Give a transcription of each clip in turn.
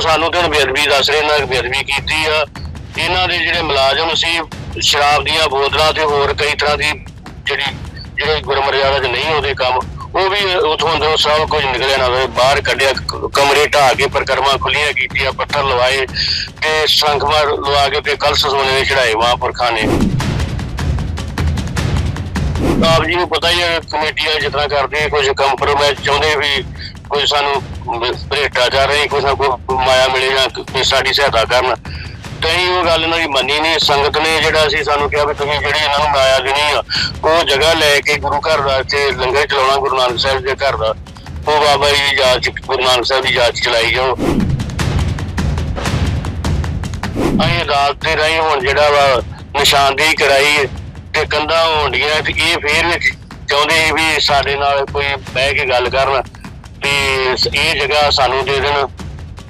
ਉਹ ਸਾਨੂੰ ਤੇ ਹੁਣ ਬੇਅਦਬੀ ਦੱਸ ਰਹੇ, ਇਹਨਾਂ ਨੇ ਬੇਅਦਬੀ ਕੀਤੀ ਆ। ਇਹਨਾਂ ਦੇ ਜਿਹੜੇ ਮੁਲਾਜ਼ਮ ਸੀ, ਸ਼ਰਾਬ ਦੀਆਂ ਬੋਤਲਾਂ ਤੇ ਹੋਰ ਕਈ ਤਰ੍ਹਾਂ ਦੀ ਜਿਹੜੀ, ਜਿਹੜੇ ਗੁਰਮਰਿਆਦਾ 'ਚ ਨਹੀਂ ਉਹਦੇ ਕੰਮ, ਉਹ ਵੀ ਉਥੋਂ ਅੰਦਰੋਂ ਸਭ ਕੁਝ ਨਿਕਲਿਆ ਨਾ ਹੋਵੇ, ਬਾਹਰ ਕੱਢਿਆ, ਕਮਰੇ ਢਾਹ ਕੇ ਪਰਕਰਮਾ ਖੁੱਲੀਆਂ ਕੀਤੀਆਂ, ਪੱਥਰ ਲਵਾਏ ਤੇ ਸੰਖਮਾ ਲਵਾ ਕੇ ਤੇ ਕਲਸ਼ ਸੋਨੇ ਦੇ ਚੜਾਏ ਮਹਾਂਪੁਰਖਾਂ ਨੇ। ਆਪ ਜੀ ਨੂੰ ਪਤਾ ਹੀ ਹੈ ਕਮੇਟੀਆਂ ਜਿਤਨਾ ਕਰਦੇ ਕੁਝ ਕੰਪਰੋਮਾਈਜ਼ ਚਾਹੁੰਦੇ ਵੀ ਕੋਈ ਸਾਨੂੰ ਭ੍ਰਿਸ਼ਟਾਚਾਰ ਨਹੀਂ ਕੁਝ ਨਾ ਕੋਈ ਮਾਇਆ ਮਿਲੇ ਜਾਂ ਕੋਈ ਸਾਡੀ ਸਹਾਇਤਾ ਕਰਨ। ਕਈ ਉਹ ਗੱਲ ਇਹਨਾਂ ਦੀ ਮੰਨੀ ਨਹੀਂ, ਸੰਗਤ ਨੇ ਜਿਹੜਾ ਸੀ ਸਾਨੂੰ ਕਿਹਾ ਵੀ ਤੁਸੀਂ ਜਿਹੜੀ ਇਹਨਾਂ ਨੂੰ ਮਾਇਆ ਦੇਣੀ ਆ, ਉਹ ਜਗ੍ਹਾ ਲੈ ਕੇ ਗੁਰੂ ਘਰ ਦਾ ਤੇ ਲੰਗਰ ਚਲਾਉਣਾ, ਗੁਰੂ ਨਾਨਕ ਸਾਹਿਬ ਦੇ ਘਰ ਦਾ। ਉਹ ਬਾਬਾ ਜੀ ਦੀ ਯਾਦ ਚ, ਗੁਰੂ ਨਾਨਕ ਸਾਹਿਬ ਦੀ ਯਾਦ ਚ ਚਲਾਈ ਜਾਓ। ਅਸੀਂ ਰਾਤ ਦੇ ਰਾਹੀਂ, ਹੁਣ ਜਿਹੜਾ ਵਾ ਨਿਸ਼ਾਨਦੇਹੀ ਕਰਾਈ ਤੇ ਕੰਧਾਂ ਹੋਣੀਆਂ ਤੇ ਇਹ ਫੇਰ ਵੀ ਚਾਹੁੰਦੇ ਸੀ ਵੀ ਸਾਡੇ ਨਾਲ ਕੋਈ ਬਹਿ ਕੇ ਗੱਲ ਕਰਨ। ਤੇ ਇਹ ਜਗ੍ਹਾ ਸਾਨੂੰ ਦੇ ਦੇਣ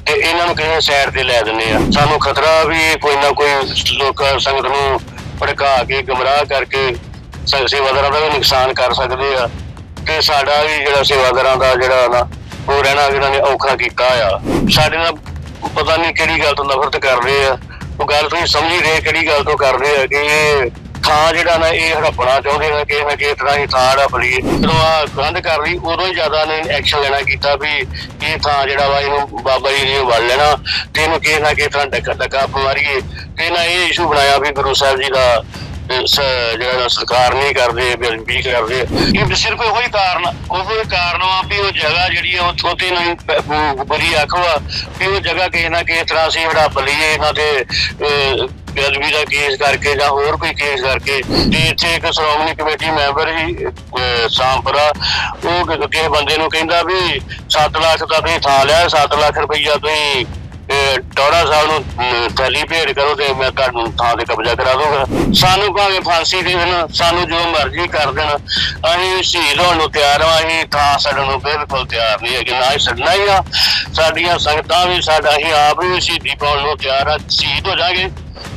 ਤੇ ਇਹਨਾਂ ਨੂੰ ਕਿਸੇ ਸਾਈਡ ਤੇ ਲੈ ਦਿੰਦੇ ਆ। ਸਾਨੂੰ ਖਤਰਾ ਵੀ ਕੋਈ ਨਾ ਕੋਈ ਲੋਕ ਸੰਗਤ ਨੂੰ ਭੜਕਾ ਕੇ, ਗਮਰਾਹ ਕਰਕੇ ਸੇਵਾਦਾਰਾਂ ਦਾ ਵੀ ਨੁਕਸਾਨ ਕਰ ਸਕਦੇ ਆ। ਤੇ ਸਾਡਾ ਵੀ ਜਿਹੜਾ ਸੇਵਾਦਾਰਾਂ ਦਾ ਜਿਹੜਾ ਨਾ, ਉਹ ਰਹਿਣਾ ਇਹਨਾਂ ਨੇ ਔਖਾ ਕੀਤਾ ਆ। ਸਾਡੇ ਨਾਲ ਪਤਾ ਨਹੀਂ ਕਿਹੜੀ ਗੱਲ ਤੋਂ ਨਫ਼ਰਤ ਕਰ ਰਹੇ ਆ। ਉਹ ਗੱਲ ਤੁਸੀਂ ਸਮਝ ਹੀ ਰਹੇ ਕਿਹੜੀ ਗੱਲ ਤੋਂ ਕਰ ਰਹੇ ਆ ਕਿ ਇਹ ਥਾਂ ਜਿਹੜਾ ਨਾ ਇਹ ਹੜਪਣਾ ਚਾਹੁੰਦੇ ਨੇ ਕਿ ਨਾ ਕਿ ਤਰ੍ਹਾਂ ਹੀ ਥਾਂ ਹੜਪ ਲਈਏ ਜਦੋਂ ਆ ਕੰਧ ਕਰ ਲਈ, ਉਦੋਂ ਹੀ ਜ਼ਿਆਦਾ ਨੇ ਐਕਸ਼ਨ ਲੈਣਾ ਕੀਤਾ ਵੀ ਇਹ ਥਾਂ ਜਿਹੜਾ ਵਾ ਇਹਨੂੰ ਬਾਬਾ ਜੀ ਨੇ ਵੜ ਲੈਣਾ ਤੇ ਇਹਨੂੰ ਕਿਸੇ ਨਾ ਕਿਸੇ ਤਰ੍ਹਾਂ ਡੱਕਾ ਡੱਕਾ ਮਾਰੀਏ। ਤੇ ਨਾ ਇਹ ਇਸ਼ੂ ਬਣਾਇਆ ਵੀ ਗੁਰੂ ਸਾਹਿਬ ਜੀ ਦਾ ਜਿਹੜਾ ਸਰਕਾਰ ਨਹੀਂ ਕਰਦੇ, ਬੇਅਦਬੀ ਕਰਦੇ। ਇਹ ਸਿਰਫ ਉਹੀ ਕਾਰਨ ਉਹੋ ਹੀ ਕਾਰਨ ਆ ਵੀ ਉਹ ਜਗ੍ਹਾ ਜਿਹੜੀ ਆ ਉੱਥੋਂ ਤੇ ਨਹੀਂ ਪ- ਬ- ਬੁਰੀ ਵੀ ਉਹ ਜਗ੍ਹਾ ਕਿਸੇ ਨਾ ਕਿਸੇ ਤਰ੍ਹਾਂ ਸੀ ਹੜਪ ਲਈਏ, ਇਹਨਾਂ ਤੇ ਅਹ, ਬੇਅਦਬੀ ਦਾ ਕੇਸ ਕਰਕੇ ਜਾਂ ਹੋਰ ਕੋਈ ਕੇਸ ਕਰਕੇ ਤੇ ਇੱਥੇ ਇੱਕ ਸ਼੍ਰੋਮਣੀ ਕਮੇਟੀ ਮੈਂਬਰ ਹੀ ਸਾਂਪਰਾ ਉਹ ਕਿਸੇ ਬੰਦੇ ਨੂੰ ਕਹਿੰਦਾ ਵੀ 7 ਲੱਖ ਦਾ ਤੁਸੀਂ ਥਾਂ ਲਿਆ 7 ਲੱਖ ਰੁਪਈਆ ਤੁਸੀਂ ਟੌੜਾ ਸਾਹਿਬ ਨੂੰ ਥੈਲੀ ਭੇਟ ਕਰੋ ਤੇ ਮੈਂ ਤੁਹਾਨੂੰ ਥਾਂ ਤੇ ਕਬਜ਼ਾ ਕਰਾ ਦੂੰਗਾ ਸਾਨੂੰ ਭਾਵੇਂ ਫਾਂਸੀ ਦੇ ਦੇਣ ਸਾਨੂੰ ਜੋ ਮਰਜ਼ੀ ਕਰ ਦੇਣ ਅਸੀਂ ਸ਼ਹੀਦ ਹੋਣ ਨੂੰ ਤਿਆਰ ਹਾਂ ਅਸੀਂ ਥਾਂ ਛੱਡਣ ਨੂੰ ਬਿਲਕੁਲ ਤਿਆਰ ਨਹੀਂ ਹੈਗੇ ਨਾ ਹੀ ਛੱਡਣਾ ਹੀ ਆ। ਸਾਡੀਆਂ ਸੰਗਤਾਂ ਵੀ ਸਾਡਾ ਅਸੀਂ ਆਪ ਵੀ ਸ਼ਹੀਦੀ ਪਾਉਣ ਨੂੰ ਤਿਆਰ ਆ ਸ਼ਹੀਦ ਹੋ ਜਾਗੇ।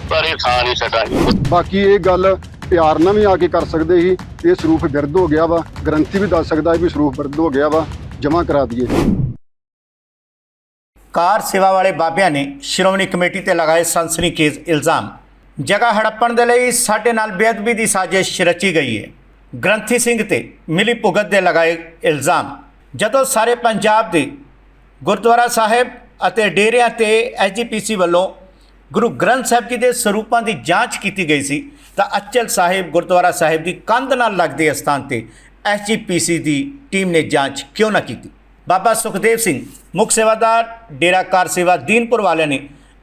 ਪਰ ਇਹ ਥਾਂ ਨਹੀਂ ਛੱਡਾਂਗੇ ਬਾਕੀ ਇਹ ਗੱਲ ਪਿਆਰ ਨਾਲ ਵੀ ਆ ਕੇ ਕਰ ਸਕਦੇ ਸੀ ਇਹ ਸਰੂਪ ਬਿਰਧ ਹੋ ਗਿਆ ਵਾ। ਗਰੰਟੀ ਵੀ ਦੱਸ ਸਕਦਾ ਵੀ ਸਰੂਪ ਬਿਰਧ ਹੋ ਗਿਆ ਵਾ ਜਮ੍ਹਾਂ ਕਰਾ ਦਈਏ। ਕਾਰ ਸੇਵਾ ਵਾਲੇ ਬਾਬਿਆਂ ਨੇ ਸ਼੍ਰੋਮਣੀ ਕਮੇਟੀ ਤੇ ਲਗਾਏ ਸਨਸਨੀਖੇਜ਼ ਇਲਜ਼ਾਮ। ਜਗ੍ਹਾ ਹੜੱਪਣ ਦੇ ਲਈ ਸਾਡੇ ਨਾਲ ਬੇਅਦਬੀ ਦੀ ਸਾਜ਼ਿਸ਼ ਰਚੀ ਗਈ ਹੈ। ਗ੍ਰੰਥੀ ਸਿੰਘ ਤੇ ਮਿਲੀ ਭੁਗਤ ਦੇ ਲਗਾਏ ਇਲਜ਼ਾਮ। ਜਦੋਂ ਸਾਰੇ ਪੰਜਾਬ ਦੇ ਗੁਰਦੁਆਰਾ ਸਾਹਿਬ ਅਤੇ ਡੇਰਿਆਂ ਤੇ ਐਜੀਪੀਸੀ ਵੱਲੋਂ ਗੁਰੂ ਗ੍ਰੰਥ ਸਾਹਿਬ ਜੀ ਦੇ ਸਰੂਪਾਂ ਦੀ ਜਾਂਚ ਕੀਤੀ ਗਈ ਸੀ, ਤਾਂ ਅਚਲ ਸਾਹਿਬ, ਗੁਰਦੁਆਰਾ ਸਾਹਿਬ ਦੀ ਕੰਧ ਨਾਲ ਲੱਗਦੇ ਅਸਥਾਨ ਤੇ ਐਸਜੀਪੀਸੀ ਦੀ ਟੀਮ ਨੇ ਜਾਂਚ ਕਿਉਂ ਨਾ ਕੀਤੀ? ਬਾਬਾ ਸੁਖਦੇਵ ਸਿੰਘ, ਮੁੱਖ ਸੇਵਾਦਾਰ, ਡੇਰਾ ਕਾਰ ਸੇਵਾ ਦੀਨਪੁਰ ਵਾਲਿਆਂ ਨੇ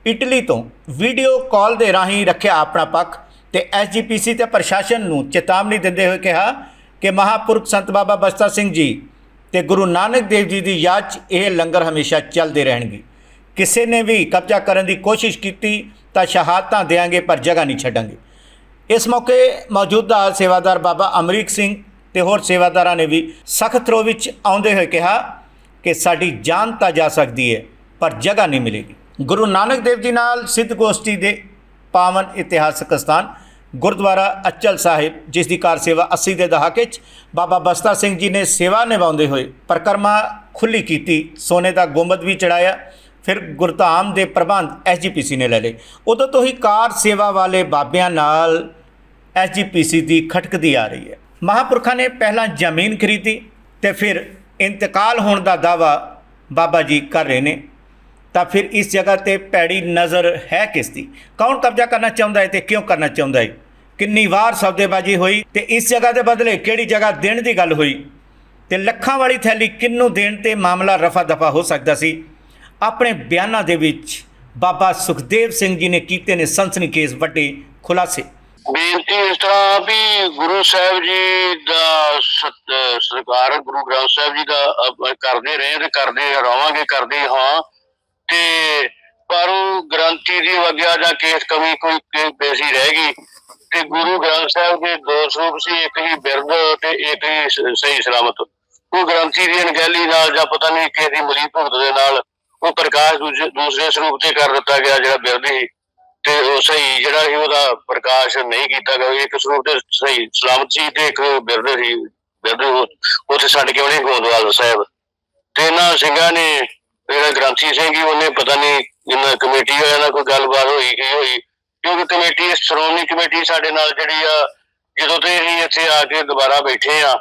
ਇਟਲੀ ਤੋਂ ਵੀਡੀਓ ਕਾਲ ਦੇ ਰਾਹੀਂ ਰੱਖਿਆ ਆਪਣਾ ਪੱਖ ਤੇ ਐਸਜੀਪੀਸੀ ਤੇ ਪ੍ਰਸ਼ਾਸਨ ਨੂੰ ਚੇਤਾਵਨੀ ਦਿੰਦੇ ਹੋਏ ਕਿਹਾ ਕਿ ਮਹਾਪੁਰਖ ਸੰਤ ਬਾਬਾ ਬਸਤਾ ਸਿੰਘ ਜੀ ਤੇ ਗੁਰੂ ਨਾਨਕ ਦੇਵ ਜੀ ਦੀ ਯਾਦ 'ਚ ਇਹ ਲੰਗਰ ਹਮੇਸ਼ਾ ਚੱਲਦੇ ਰਹਿਣਗੇ। ਕਿਸੇ ਨੇ ਵੀ ਕਬਜ਼ਾ ਕਰਨ ਦੀ ਕੋਸ਼ਿਸ਼ ਕੀਤੀ ਤਾਂ ਸ਼ਹਾਦਤਾਂ ਦੇਾਂਗੇ ਪਰ ਜਗ੍ਹਾ ਨਹੀਂ ਛੱਡਾਂਗੇ। ਇਸ ਮੌਕੇ ਮੌਜੂਦਾ ਸੇਵਾਦਾਰ ਬਾਬਾ ਅਮਰੀਕ ਸਿੰਘ ਤੇ ਹੋਰ ਸੇਵਾਦਾਰਾਂ ਨੇ ਵੀ ਸਖਤ ਰੋ ਵਿੱਚ ਆਉਂਦੇ ਹੋਏ ਕਿਹਾ ਕਿ ਸਾਡੀ ਜਾਨ ਤਾਂ ਜਾ ਸਕਦੀ ਹੈ, ਪਰ ਜਗ੍ਹਾ ਨਹੀਂ ਮਿਲੇਗੀ। ਗੁਰੂ ਨਾਨਕ ਦੇਵ ਜੀ ਨਾਲ ਸਿੱਧ ਗੋਸ਼ਟੀ ਦੇ ਪਾਵਨ ਇਤਿਹਾਸਕ ਸਥਾਨ ਗੁਰਦੁਆਰਾ ਅਚਲ ਸਾਹਿਬ, ਜਿਸ ਦੀ ਕਾਰ ਸੇਵਾ 80 ਦੇ ਦਹਾਕੇ 'ਚ ਬਾਬਾ ਬਸਤਾ ਸਿੰਘ ਜੀ ਨੇ ਸੇਵਾ ਨਿਭਾਉਂਦੇ ਹੋਏ ਪਰਕਰਮਾ ਖੁੱਲੀ ਕੀਤੀ, ਸੋਨੇ ਦਾ ਗੁੰਬਦ ਵੀ ਚੜਾਇਆ ਫਿਰ ਗੁਰਧਾਮ ਦੇ ਪ੍ਰਬੰਧ ਐਸਜੀਪੀਸੀ ਨੇ ਲੈ ਲਏ। ਉਦੋਂ ਤੋਂ ਹੀ ਕਾਰ ਸੇਵਾ ਵਾਲੇ ਬਾਬਿਆਂ ਨਾਲ ਐਸਜੀਪੀਸੀ ਦੀ ਖਟਕਦੀ ਆ ਰਹੀ ਹੈ। ਮਹਾਪੁਰਖਾਂ ਨੇ ਪਹਿਲਾਂ ਜ਼ਮੀਨ ਖਰੀਦੀ ਤੇ ਫਿਰ ਇੰਤਕਾਲ ਹੋਣ ਦਾ ਦਾਵਾ ਬਾਬਾ ਜੀ ਕਰ ਰਹੇ ਨੇ। ਤਾਂ ਫਿਰ ਇਸ ਜਗ੍ਹਾ ਤੇ ਪੈੜੀ ਨਜ਼ਰ ਹੈ ਕਿਸ ਦੀ? ਕੌਣ ਕਬਜ਼ਾ ਕਰਨਾ ਚਾਹੁੰਦਾ ਹੈ ਤੇ ਕਿਉਂ ਕਰਨਾ ਚਾਹੁੰਦਾ ਹੈ? ਕਿੰਨੀ ਵਾਰ ਸੌਦੇਬਾਜ਼ੀ ਹੋਈ ਤੇ ਇਸ ਜਗ੍ਹਾ ਦੇ ਬਦਲੇ ਕਿਹੜੀ ਜਗ੍ਹਾ ਦੇਣ ਦੀ ਗੱਲ ਹੋਈ? ਤੇ ਲੱਖਾਂ ਵਾਲੀ ਥੈਲੀ ਕਿੰਨੂੰ ਦੇਣ ਤੇ ਮਾਮਲਾ ਰਫਾ ਦਫਾ ਹੋ ਸਕਦਾ ਸੀ? ਆਪਣੇ ਬਿਆਨਾਂ ਦੇ ਵਿੱਚ ਬਾਬਾ ਸੁਖਦੇਵ ਸਿੰਘ ਜੀ ਨੇ ਕੀਤੇ ਨੇ ਸਨਸਨੀਖੇਜ਼ ਵੱਡੇ ਖੁਲਾਸੇ। ਬੇਨਤੀ ਇਸ ਤਰ੍ਹਾਂ ਵੀ ਗੁਰੂ ਸਾਹਿਬ ਜੀ ਦਾ ਸਰਕਾਰ ਗੁਰੂ ਗ੍ਰੰਥ ਸਾਹਿਬ ਜੀ ਦਾ ਕਰਦੇ ਰਹੇ ਤੇ ਕਰਦੇ ਰਹਾਂਗੇ ਕਰਦੇ ਹਾਂ। ਤੇ ਪਰ ਉਹ ਗ੍ਰੰਥੀ ਦੀ ਵਗਿਆ ਜਾਂ ਕੇਸ ਕਮੀ ਕੋਈ ਕੇਸ ਬੇਸੀ ਰਹਿ ਗਈ। ਤੇ ਗੁਰੂ ਗ੍ਰੰਥ ਸਾਹਿਬ ਦੇ ਦੋ ਸਰੂਪ ਸੀ, ਇੱਕ ਹੀ ਬਿਰਧ ਤੇ ਇੱਕ ਹੀ ਸਹੀ ਸਲਾਮਤ। ਉਹ ਗ੍ਰੰਥੀ ਦੀ ਅਣਗਹਿਲੀ ਨਾਲ ਜਾਂ ਪਤਾ ਨਹੀਂ ਕਿਸੇ ਦੀ ਮਲੀ ਭੁਗਤ ਦੇ ਨਾਲ ਉਹ ਪ੍ਰਕਾਸ਼ ਦੂਸਰੇ ਸਰੂਪ ਤੇ ਕਰ ਦਿੱਤਾ ਗਿਆ ਜਿਹੜਾ ਬਿਰਧ ਤੇ ਉਹ ਸਹੀ ਜਿਹੜਾ ਸੀ, ਉਹਦਾ ਪ੍ਰਕਾਸ਼ ਨਹੀਂ ਕੀਤਾ ਗਿਆ। ਇੱਕ ਸਰੂਪ ਤੇ ਸਹੀ, ਸਲਾਮਤ ਸੀ ਤੇ ਇੱਕ ਬਿਰਧ ਸੀ। ਬਿਰਧ ਉੱਥੇ ਛੱਡ ਕੇ ਉਹਨੇ ਗੋਦਵਾਲ ਸਾਹਿਬ। ਤੇ ਇਹਨਾਂ ਸਿੰਘਾਂ ਨੇ, ਜਿਹੜਾ ਗ੍ਰਾਂਥੀ ਸਿੰਘ ਜੀ ਉਹਨੇ ਪਤਾ ਨਹੀਂ ਇਹਨਾਂ ਕਮੇਟੀ ਵਾਲਿਆਂ ਨਾਲ ਕੋਈ ਗੱਲਬਾਤ ਹੋਈ ਕੀ ਹੋਈ। ਕਿਉਂਕਿ ਕਮੇਟੀ, ਸ਼੍ਰੋਮਣੀ ਕਮੇਟੀ ਸਾਡੇ ਨਾਲ ਜਿਹੜੀ ਆ, ਜਦੋਂ ਤੇ ਅਸੀਂ ਇੱਥੇ ਆ ਕੇ ਦੁਬਾਰਾ ਬੈਠੇ ਆ,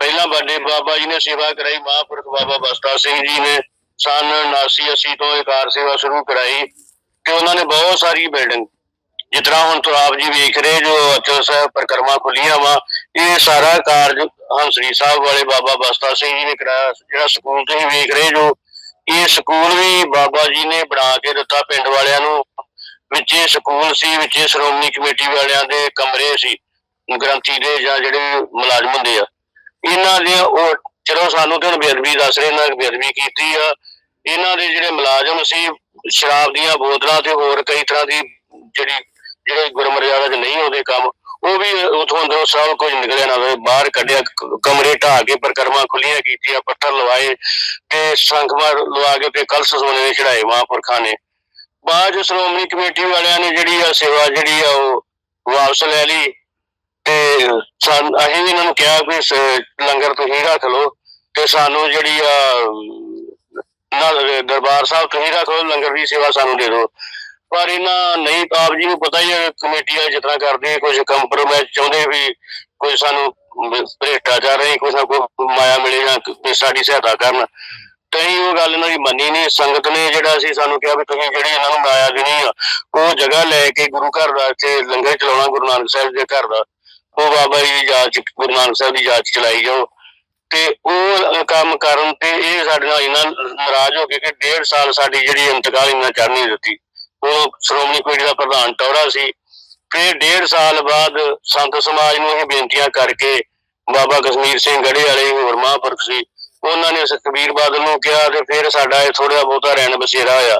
ਪਹਿਲਾਂ ਵੱਡੇ ਬਾਬਾ ਜੀ ਨੇ ਸੇਵਾ ਕਰਾਈ, ਮਹਾਂਪੁਰਖ ਬਾਬਾ ਬਸਤਾ ਸਿੰਘ ਜੀ ਨੇ। ਸਨ 79 80 ਤੋਂ ਇਹ ਕਾਰ ਸੇਵਾ ਸ਼ੁਰੂ ਕਰਾਈ ਤੇ ਉਹਨਾਂ ਨੇ ਬਹੁਤ ਸਾਰੀ ਬਿਲਡਿੰਗ ਜਿਸ ਹੁਣ ਤੋਂ ਜੀ ਵੇਖ ਰਹੇ ਜੋ ਅਚਲ ਸਾਹਿਬ ਪ੍ਰਕਰਮਾ ਖੁੱਲੀਆਂ ਵਾ, ਇਹ ਸਾਰਾ ਕਾਰਜ ਹੰਸਰੀ ਸਾਹਿਬ ਵਾਲੇ ਬਾਬਾ ਬਸਤਾ ਸਿੰਘ ਜੀ ਨੇ ਕਰਾਇਆ, ਜਿਹੜਾ ਸਕੂਲ ਤੁਸੀਂ ਵੇਖ ਰਹੇ ਜੋ, ਇਹ ਸਕੂਲ ਵੀ ਬਾਬਾ ਜੀ ਨੇ ਬਣਾ ਕੇ ਦਿੱਤਾ ਪਿੰਡ ਵਾਲਿਆਂ ਨੂੰ, ਵਿੱਚੇ ਸਕੂਲ ਸੀ, ਵਿੱਚੇ ਸ਼੍ਰੋਮਣੀ ਕਮੇਟੀ ਵਾਲਿਆਂ ਦੇ ਕਮਰੇ ਸੀ, ਗ੍ਰੰਥੀ ਦੇ ਜਾਂ ਜਿਹੜੇ ਮੁਲਾਜ਼ਮ ਹੁੰਦੇ ਆ। ਇਹਨਾਂ ਦੇ ਉਹ, ਚਲੋ ਸਾਨੂੰ ਤੇ ਹੁਣ ਬੇਅਦਬੀ ਦੱਸ ਰਹੇ, ਇਹਨਾਂ ਬੇਅਦਬੀ ਕੀਤੀ ਆ ਇਹਨਾਂ ਦੇ ਜਿਹੜੇ ਮੁਲਾਜ਼ਮ ਸੀ, ਸ਼ਰਾਬ ਦੀਆਂ ਬੋਤਲਾਂ ਤੇ ਹੋਰ ਕਈ ਤਰ੍ਹਾਂ ਦੀ ਜਿਹੜੀ, ਜਿਹੜੇ ਗੁਰਮਰਿਆਦਾ 'ਚ ਨਹੀਂ ਉਹਦੇ ਕੰਮ, ਉਹ ਵੀ ਉਥੋਂ ਅੰਦਰੋਂ ਸਭ ਕੁਝ ਨਿਕਲਿਆ ਨਾ ਬਾਹਰ ਕੱਢਿਆ, ਕਮਰੇ ਢਾਹ ਕੇ ਪਰਕਰਮਾ ਖੁੱਲੀਆਂ ਕੀਤੀਆਂ, ਪੱਥਰ ਲਵਾਏ ਤੇ ਸੰਖਮਾ ਲਵਾ ਕੇ ਤੇ ਕਲਸ਼ ਸੋਨੇ ਦੇ ਚੜਾਏ ਮਹਾਂਪੁਰਖਾਂ ਨੇ। ਬਾਅਦ 'ਚ ਸ਼੍ਰੋਮਣੀ ਕਮੇਟੀ ਵਾਲਿਆਂ ਨੇ ਜਿਹੜੀ ਆ ਸੇਵਾ ਜਿਹੜੀ ਆ ਉਹ ਵਾਪਸ ਲੈ ਲਈ ਤੇ ਅਸੀਂ ਵੀ ਇਹਨਾਂ ਨੂੰ ਕਿਹਾ ਵੀ ਲੰਗਰ ਤੁਸੀਂ ਰੱਖ ਲਓ ਤੇ ਸਾਨੂੰ ਜਿਹੜੀ ਆ ਦਰਬਾਰ ਸਾਹਿਬ ਤੁਸੀਂ ਰੱਖ ਲੰਗਰ ਦੀ ਸੇਵਾ ਸਾਨੂੰ ਦੇ ਦਿਓ। ਪਰ ਇਹਨਾਂ ਨਹੀਂ ਆਪ ਜੀ ਨੂੰ ਪਤਾ ਹੀ ਹੈ ਕਮੇਟੀ ਜਿਤਨਾ ਕਰਦੇ ਕੁਝ ਕੰਪਰੋਮਾਈਜ਼ ਚਾਹੁੰਦੇ ਵੀ ਕੋਈ ਸਾਨੂੰ ਭ੍ਰਿਸ਼ਟਾਚਾਰ ਨਹੀਂ, ਕੁਛ ਨਾ ਮਾਇਆ ਮਿਲੇ ਜਾਂ ਕੋਈ ਸਾਡੀ ਸਹਾਇਤਾ ਕਰਨ। ਕਈ ਉਹ ਗੱਲ ਇਹਨਾਂ ਦੀ ਮੰਨੀ ਨਹੀਂ, ਸੰਗਤ ਨੇ ਜਿਹੜਾ ਸੀ ਸਾਨੂੰ ਕਿਹਾ ਵੀ ਤੁਸੀਂ ਜਿਹੜੀ ਇਹਨਾਂ ਨੂੰ ਮਾਇਆ ਦੇਣੀ ਆ, ਉਹ ਜਗ੍ਹਾ ਲੈ ਕੇ ਗੁਰੂ ਘਰ ਦਾ ਇੱਥੇ ਲੰਗਰ ਚਲਾਉਣਾ ਗੁਰੂ ਨਾਨਕ ਸਾਹਿਬ ਦੇ ਘਰ ਦਾ। ਉਹ ਬਾਬਾ ਜੀ ਦੀ ਯਾਦ ਚ, ਗੁਰੂ ਨਾਨਕ ਸਾਹਿਬ ਦੀ ਯਾਦ ਚ ਚਲਾਈ ਜਾਓ। ਤੇ ਉਹ ਕੰਮ ਕਰਨ ਤੇ ਇਹ ਸਾਡੇ ਨਾਲ ਇੰਨਾ ਨਾਰਾਜ਼ ਹੋ ਗਏ ਕਿ ਡੇਢ ਸਾਲ ਸਾਡੀ ਜਿਹੜੀ ਇੰਤਕਾਲ ਇਹਨਾਂ ਚੜ੍ਹ ਨਹੀਂ ਦਿੱਤੀ। ਉਹ ਸ਼੍ਰੋਮਣੀ ਕਮੇਟੀ ਦਾ ਪ੍ਰਧਾਨ ਟੌਰਾ ਸੀ। ਫਿਰ ਡੇਢ ਸਾਲ ਬਾਅਦ ਸੰਤ ਸਮਾਜ ਨੂੰ ਇਹ ਬੇਨਤੀਆਂ ਕਰਕੇ ਬਾਬਾ ਕਸ਼ਮੀਰ ਸਿੰਘ ਗੜੇ ਵਾਲੇ, ਹੋਰ ਮਹਾਂਪੁਰਖ ਸੀ, ਉਹਨਾਂ ਨੇ ਸੁਖਬੀਰ ਬਾਦਲ ਨੂੰ ਕਿਹਾ ਤੇ ਫਿਰ ਸਾਡਾ ਇਹ ਥੋੜਾ ਬਹੁਤਾ ਰਹਿਣ ਬਸੇਰਾ ਹੋਇਆ।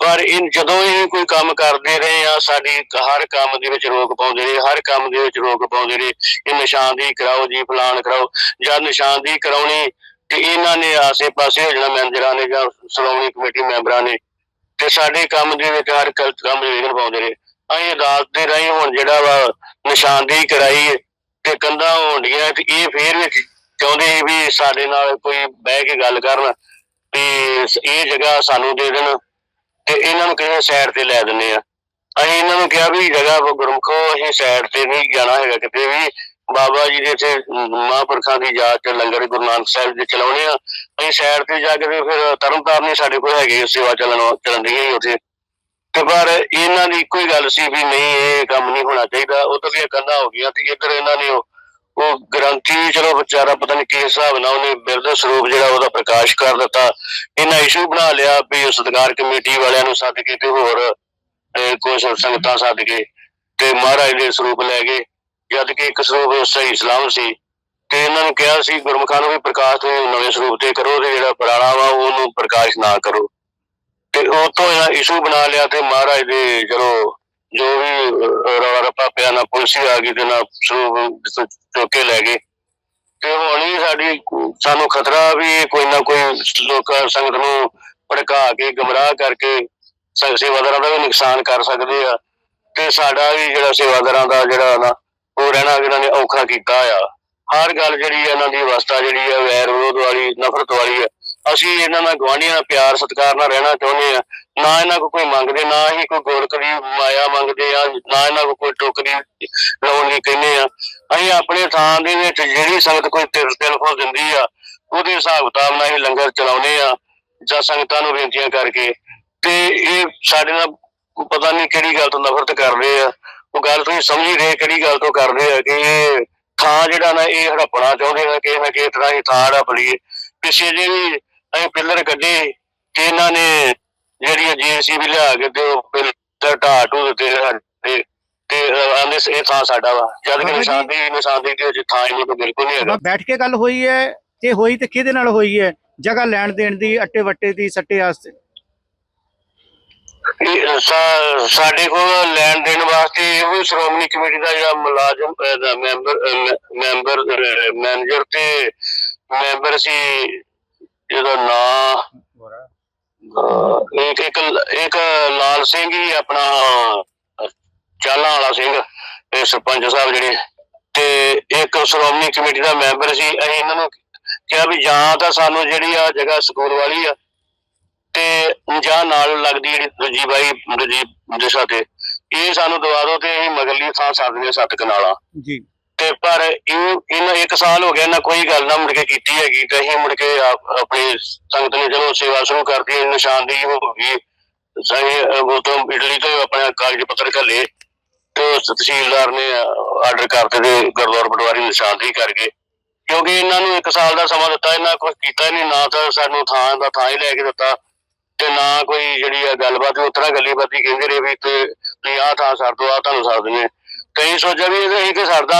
ਪਰ ਇਹ ਜਦੋਂ ਇਹ ਕੋਈ ਕੰਮ ਕਰਦੇ ਰਹੇ ਆ, ਸਾਡੀ ਹਰ ਕੰਮ ਦੇ ਵਿੱਚ ਰੋਕ ਪਾਉਂਦੇ ਰਹੇ, ਹਰ ਕੰਮ ਦੇ ਵਿੱਚ ਰੋਕ ਪਾਉਂਦੇ ਰਹੇ, ਇਹ ਨਿਸ਼ਾਨਦੀ ਕਰਾਓ ਜੀ, ਫਲਾਣ ਕਰਾਓ ਜਾਂ ਨਿਸ਼ਾਨਦੀ ਕਰਾਉਣੀ ਤੇ ਇਹਨਾਂ ਨੇ ਆਸੇ-ਪਾਸੇ ਹੋ ਜਾਣਾ ਮੈਨੇਜਰਾਂ ਨੇ ਜਾਂ ਸ਼੍ਰੋਮਣੀ ਕਮੇਟੀ ਮੈਂਬਰਾਂ ਨੇ ਤੇ ਸਾਡੇ ਕੰਮ ਦੇ ਵਿੱਚ ਹਰ ਕੰਮ ਦੇ ਵਿਘਨ ਪਾਉਂਦੇ ਰਹੇ। ਅਸੀਂ ਅਦਾਲਤ ਦੇ ਰਾਹੀਂ ਹੁਣ ਜਿਹੜਾ ਵਾ ਨਿਸ਼ਾਨਦੇਹੀ ਕਰਾਈ ਤੇ ਕੰਧਾਂ ਹੋਣੀਆਂ ਤੇ ਇਹ ਫੇਰ ਵੀ ਚਾਹੁੰਦੇ ਸੀ ਵੀ ਸਾਡੇ ਨਾਲ ਕੋਈ ਬਹਿ ਕੇ ਗੱਲ ਕਰਨ ਤੇ ਇਹ ਜਗ੍ਹਾ ਸਾਨੂੰ ਦੇ ਦੇਣ। ਤੇ ਇਹਨਾਂ ਨੂੰ ਕਿਸੇ ਸਾਈਡ ਤੇ ਲੈ ਦਿੰਨੇ ਆ। ਅਸੀਂ ਇਹਨਾਂ ਨੂੰ ਕਿਹਾ ਵੀ ਜਗ੍ਹਾ ਗੁਰਮਖੋ, ਅਸੀਂ ਸਾਈਡ ਤੇ ਨਹੀਂ ਜਾਣਾ ਹੈਗਾ ਕਿਤੇ ਵੀ। ਬਾਬਾ ਜੀ ਦੇ ਇੱਥੇ ਮਹਾਂਪੁਰਖਾਂ ਦੀ ਯਾਦ ਚ ਲੰਗਰ ਗੁਰੂ ਨਾਨਕ ਸਾਹਿਬ ਦੇ ਚਲਾਉਣੇ ਆ। ਅਸੀਂ ਸਾਈਡ ਤੇ ਜਾ ਕੇ ਫਿਰ ਤਰਨਤਾਰਨ ਹੀ ਸਾਡੇ ਕੋਲ ਹੈਗੇ ਸੇਵਾ ਚੱਲਣ ਚੱਲਣ ਦੀ ਉੱਥੇ। ਤੇ ਪਰ ਇਹਨਾਂ ਦੀ ਇੱਕੋ ਹੀ ਗੱਲ ਸੀ ਵੀ ਨਹੀਂ, ਇਹ ਕੰਮ ਨਹੀਂ ਹੋਣਾ ਚਾਹੀਦਾ। ਉਹ ਤਾਂ ਵੀ ਕੰਧਾ ਹੋ ਗਈਆਂ ਤੇ ਇੱਧਰ ਇਹਨਾਂ ਨੇ ਉਹ ਉਹ ਗਰੰਟੀ ਚਲੋ ਵਿਚਾਰਾ ਪਤਾ ਨਹੀਂ ਕਿਸ ਹਿਸਾਬ ਨਾਲ ਉਹਨੇ ਬਿਰਧ ਸਰੂਪ ਜਿਹੜਾ ਉਹਦਾ ਪ੍ਰਕਾਸ਼ ਕਰ ਦਿੱਤਾ। ਇਹਨਾਂ ਇਸ਼ੂ ਬਣਾ ਲਿਆ ਵੀ ਸਤਿਕਾਰ ਕਮੇਟੀ ਵਾਲਿਆਂ ਨੂੰ ਸੱਦ ਕੇ ਤੇ ਹੋਰ ਅਹ, ਸੰਗਤਾਂ ਸੱਦ ਕੇ ਤੇ ਮਹਾਰਾਜ ਦੇ ਸਰੂਪ ਲੈ ਗਏ। ਜਦ ਕਿ ਇੱਕ ਸਰੂਪ ਸਹੀ ਇਸਲਾਮ ਸੀ ਤੇ ਇਹਨਾਂ ਨੂੰ ਕਿਹਾ ਸੀ ਗੁਰਮੁਖਾਂ ਨੂੰ ਵੀ ਪ੍ਰਕਾਸ਼ ਤੁਸੀਂ ਨਵੇਂ ਸਰੂਪ ਤੇ ਕਰੋ ਤੇ ਜਿਹੜਾ ਪੁਰਾਣਾ ਵਾ ਉਹਨੂੰ ਪ੍ਰਕਾਸ਼ ਨਾ ਕਰੋ। ਤੇ ਉਹ ਤੋਂ ਇਹਨਾਂ ਇਸ਼ੂ ਬਣਾ ਲਿਆ ਤੇ ਮਹਾਰਾਜ ਦੇ ਚਲੋ ਜੋ ਵੀ ਰੌਲਾ ਰੱਪਾ ਪਿਆ, ਨਾ ਪੁਲਿਸ ਆ ਗਈ ਤੇ ਨਾ ਸਰੂਪ ਲੈ ਗਏ। ਤੇ ਹੁਣ ਸਾਡੀ, ਸਾਨੂੰ ਖਤਰਾ ਵੀ ਕੋਈ ਨਾ ਕੋਈ ਲੋਕ ਸੰਗਤ ਨੂੰ ਭੜਕਾ ਕੇ, ਗਮਰਾਹ ਕਰਕੇ ਸੇਵਾਦਾਰਾਂ ਦਾ ਵੀ ਨੁਕਸਾਨ ਕਰ ਸਕਦੇ ਆ। ਤੇ ਸਾਡਾ ਵੀ ਜਿਹੜਾ ਸੇਵਾਦਾਰਾਂ ਦਾ ਜਿਹੜਾ ਨਾ, ਉਹ ਰਹਿਣਾ ਇਹਨਾਂ ਨੇ ਔਖਾ ਕੀਤਾ ਆ। ਹਰ ਗੱਲ ਜਿਹੜੀ ਆ ਇਹਨਾਂ ਦੀ ਅਵਸਥਾ ਜਿਹੜੀ ਆ, ਵੈਰ ਵਿਰੋਧ ਵਾਲੀ, ਨਫ਼ਰਤ ਵਾਲੀ ਆ ਅਸੀਂ ਇਹਨਾਂ ਨਾਲ ਗਵਾਂਢੀਆਂ ਨਾਲ ਪਿਆਰ, ਸਤਿਕਾਰ ਨਾਲ ਰਹਿਣਾ ਚਾਹੁੰਦੇ ਆ ਨਾ ਇਹਨਾਂ ਕੋਲ ਕੋਈ ਮੰਗਦੇ, ਨਾ ਹੀ ਕੋਈ ਗੋਰਖ ਮਾਇਆ ਮੰਗਦੇ ਆ, ਨਾ ਇਹਨਾਂ ਕੋਲ ਕੋਈ ਟੋਕਰੀ ਲਾਉਣ ਦੀ ਕਹਿੰਦੇ ਆ। ਅਸੀਂ ਆਪਣੇ ਥਾਂ ਦੇ ਵਿੱਚ ਜਿਹੜੀ ਸੰਗਤ ਕੋਈ ਤਿਲ ਤਿਲ ਫੁੱਲ ਦਿੰਦੀ ਆ, ਉਹਦੇ ਹਿਸਾਬ ਕਿਤਾਬ ਨਾਲ ਅਸੀਂ ਲੰਗਰ ਚਲਾਉਂਦੇ ਆ, ਜਾਂ ਸੰਗਤਾਂ ਨੂੰ ਬੇਨਤੀਆਂ ਕਰਕੇ। ਤੇ ਇਹ ਸਾਡੇ ਨਾਲ ਪਤਾ ਨਹੀਂ ਕਿਹੜੀ ਗੱਲ ਤੋਂ ਨਫ਼ਰਤ ਕਰਦੇ ਆ। ਉਹ ਗੱਲ ਤੁਸੀਂ ਸਮਝ ਹੀ ਰਹੇ ਕਿਹੜੀ ਗੱਲ ਤੋਂ ਕਰਦੇ ਆ ਕਿ ਇਹ ਥਾਂ ਜਿਹੜਾ ਨਾ ਇਹ ਹੜਪਣਾ ਚਾਹੁੰਦੇ ਆ ਕਿ ਨਾ ਕਿਸੇ ਤਰ੍ਹਾਂ ਹੀ ਥਾਂ ਹੜਪ ਲਈਏ। ਪਿੱਛੇ ਜੇ ਵੀ ਅਸੀਂ ਪਿੱਲਰ ਕੱਢੇ ਤੇ ਇਹਨਾਂ ਨੇ ਜਿਹੜੀ ਜੀਸੀਬੀ ਲਿਆ ਕੇ ਤੇ ਉਹ ਪਿੱਲਰ ਢਾਹ ਢੂ ਦਿੱਤੇ ਸਾਡੇ ਤੇ ਆਂਦੇ ਇਹ ਥਾਂ ਸਾਡਾ ਵਾ। ਜਦ ਕਿ ਨਿਸ਼ਾਨਦੀ ਨਿਸ਼ਾਨਦੀ ਦੇ ਵਿੱਚ ਥਾਂ ਇਹਨਾਂ ਕੋਲ ਬਿਲਕੁਲ ਨਹੀਂ ਹੈਗਾ। ਬੈਠ ਕੇ ਗੱਲ ਹੋਈ ਹੈ ਤੇ ਹੋਈ ਤੇ ਕਿਹਦੇ ਨਾਲ ਹੋਈ ਹੈ? ਜਗ੍ਹਾ ਲੈਣ ਦੇਣ ਦੀ ਅੱਟੇ ਵੱਟੇ ਦੀ ਸੱਟੇ ਵਾਸਤੇ। ਸਾਡੇ ਕੋਲ ਲੈਣ ਦੇਣ ਵਾਸਤੇ ਇਹੋ ਸ਼੍ਰੋਮਣੀ ਕਮੇਟੀ ਦਾ ਜਿਹੜਾ ਮੁਲਾਜ਼ਮ ਮੈਂਬਰ ਮੈਂਬਰ ਮੈਨੇਜਰ ਤੇ ਮੈਂਬਰ ਸੀ ਜਿਹਦਾ ਨਾਂ ਇੱਕ ਇੱਕ ਇੱਕ ਲਾਲ ਸਿੰਘ ਹੀ ਆਪਣਾ ਚਾਲਾਂ ਵਾਲਾ ਸਿੰਘ ਇਹ ਸਰਪੰਚ ਸਾਹਿਬ ਜਿਹੜੇ ਤੇ ਇੱਕ ਸ਼੍ਰੋਮਣੀ ਕਮੇਟੀ ਦਾ ਮੈਂਬਰ ਸੀ। ਅਸੀਂ ਇਹਨਾਂ ਨੂੰ ਕਿਹਾ ਵੀ ਜਾਂ ਤਾਂ ਸਾਨੂੰ ਜਿਹੜੀ ਆ ਜਗ੍ਹਾ ਸਕੂਲ ਵਾਲੀ ਆ ਤੇ ਜਾਂ ਨਾਲ ਲੱਗਦੀ ਜਿਹੜੀ ਦੂਜੀ ਬਾਈ ਦੂਜੀ ਦਿਸ਼ਾ ਤੇ ਇਹ ਸਾਨੂੰ ਦਵਾ ਦਿਓ ਤੇ ਅਸੀਂ ਮਗਰਲੀ ਥਾਂ ਸਾਧਨੇ ਸੱਤ ਕਨਾਲਾਂ। ਜੀ। ਤੇ ਪਰ ਇਹ ਇਹਨਾਂ ਇੱਕ ਸਾਲ ਹੋ ਗਿਆ ਨਾ ਕੋਈ ਗੱਲ ਨਾ ਮੁੜ ਕੇ ਕੀਤੀ ਹੈਗੀ ਤੇ ਅਸੀਂ ਮੁੜ ਕੇ ਆਪ- ਆਪਣੀ ਸੰਗਤ ਨੇ ਜਦੋਂ ਸੇਵਾ ਸ਼ੁਰੂ ਕਰਦੀ ਨਿਸ਼ਾਨਦੇਹੀ ਹੋ ਗਈ ਸਹੀ ਉਹ ਤੋਂ ਇਟਲੀ ਤੋਂ ਆਪਣਾ ਕਾਗਜ਼ ਪੱਤਰ ਘੱਲੇ ਤੇ ਉਸ ਤਹਿਸੀਲਦਾਰ ਨੇ ਆਰਡਰ ਕਰਤੇ ਤੇ ਗੁਰਦੁਆਰਾ ਪਟਵਾਰੀ ਨਿਸ਼ਾਨਦੇਹੀ ਕਰਕੇ ਕਿਉਂਕਿ ਇਹਨਾਂ ਨੂੰ ਇੱਕ ਸਾਲ ਦਾ ਸਮਾਂ ਦਿੱਤਾ, ਇਹਨਾਂ ਕੁਝ ਕੀਤਾ ਹੀ ਨਹੀਂ, ਨਾ ਤਾਂ ਸਾਨੂੰ ਥਾਂ ਦਾ ਥਾਂ ਹੀ ਲੈ ਕੇ ਦਿੱਤਾ ਤੇ ਨਾ ਕੋਈ ਜਿਹੜੀ ਆ ਗੱਲਬਾਤ ਉਤਰਾ ਗੱਲੀ ਬਾਤੀ ਕਹਿੰਦੇ ਰਹੇ ਵੀ ਤੇ ਤੁਸੀਂ ਆਹ ਥਾਂ ਛੱਡ ਦੋ, ਆਹ ਤੁਹਾਨੂੰ ਸਰ ਦਿੰਦੇ ਹਾਂ। ਤੇ ਅਸੀਂ ਸੋਚਿਆ ਵੀ ਇਹ ਅਸੀਂ ਤੇ ਛੱਡ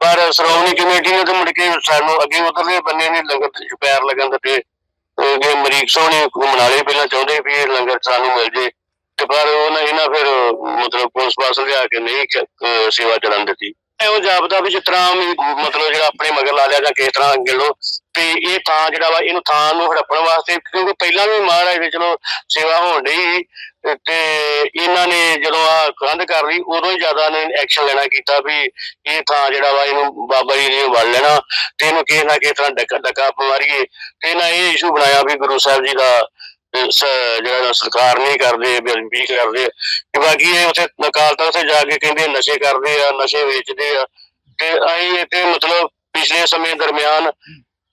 ਪਰ ਸ਼੍ਰੋਮਣੀ ਕਮੇਟੀ ਨੇ ਤਾਂ ਮੁੜ ਕੇ ਸਾਨੂੰ ਅੱਗੇ ਉਧਰਲੇ ਬੰਨੇ ਨਹੀਂ, ਲੰਗਰ ਪੈਰ ਲੱਗਣ ਦਿੱਤੇ। ਜੇ ਮਰੀਕ ਸੋਹਣੀ ਮਨਾਲੇ ਪਹਿਲਾਂ ਚਾਹੁੰਦੇ ਵੀ ਇਹ ਲੰਗਰ ਸਾਨੂੰ ਮਿਲ ਜੇ। ਤੇ ਪਰ ਉਹਨਾਂ ਇਹਨਾਂ ਫਿਰ ਮਤਲਬ ਪੁਲਿਸ ਪਾਸ ਲਿਆ ਕੇ ਨਹੀਂ ਸੇਵਾ ਚੱਲਣ ਦਿੱਤੀ। ਉਹ ਜਾਪਦਾ ਵੀ ਜਿਸ ਤਰ੍ਹਾਂ ਮਤਲਬ ਜਿਹੜਾ ਆਪਣੇ ਮਗਰ ਲਾ ਲਿਆ ਜਾਂ ਕਿਸ ਤਰ੍ਹਾਂ ਅੱਗੇ ਲੋ ਤੇ ਇਹ ਥਾਂ ਜਿਹੜਾ ਵਾ, ਇਹਨੂੰ ਥਾਂ ਨੂੰ ਹੜੱਪਣ ਵਾਸਤੇ, ਕਿਉਂਕਿ ਪਹਿਲਾਂ ਵੀ ਮਹਾਰਾਜ ਦੇ ਚਲੋ ਸੇਵਾ ਹੋਣ ਡਈ ਤੇ ਇਹਨਾਂ ਨੇ ਜਦੋਂ ਆ ਕੰਧ ਕਰ ਲਈ, ਉਦੋਂ ਹੀ ਜ਼ਿਆਦਾ ਨੇ ਐਕਸ਼ਨ ਲੈਣਾ ਕੀਤਾ ਵੀ ਇਹ ਥਾਂ ਜਿਹੜਾ ਵਾ ਇਹਨੂੰ ਬਾਬਾ ਜੀ ਨੇ ਵੜ ਲੈਣਾ ਤੇ ਇਹਨੂੰ ਕਿਸੇ ਨਾ ਕਿਸੇ ਤਰ੍ਹਾਂ ਡੱਕਾ ਡੱਕਾ ਮਾਰੀਏ। ਤੇ ਇਹਨਾਂ ਇਹ ਇਸ਼ੂ ਬਣਾਇਆ ਵੀ ਗੁਰੂ ਸਾਹਿਬ ਜੀ ਦਾ ਜਿਹੜਾ ਸਤਿਕਾਰ ਨਹੀਂ ਕਰਦੇ, ਬੇਅਦਬੀ ਕਰਦੇ। ਤੇ ਬਾਕੀ ਇਹ ਉੱਥੇ ਅਕਾਲ ਤਖਤ ਤੇ ਜਾ ਕੇ ਕਹਿੰਦੇ ਨਸ਼ੇ ਕਰਦੇ ਆ, ਨਸ਼ੇ ਵੇਚਦੇ ਆ। ਤੇ ਅਸੀਂ ਇੱਥੇ ਮਤਲਬ ਪਿਛਲੇ ਸਮੇਂ ਦਰਮਿਆਨ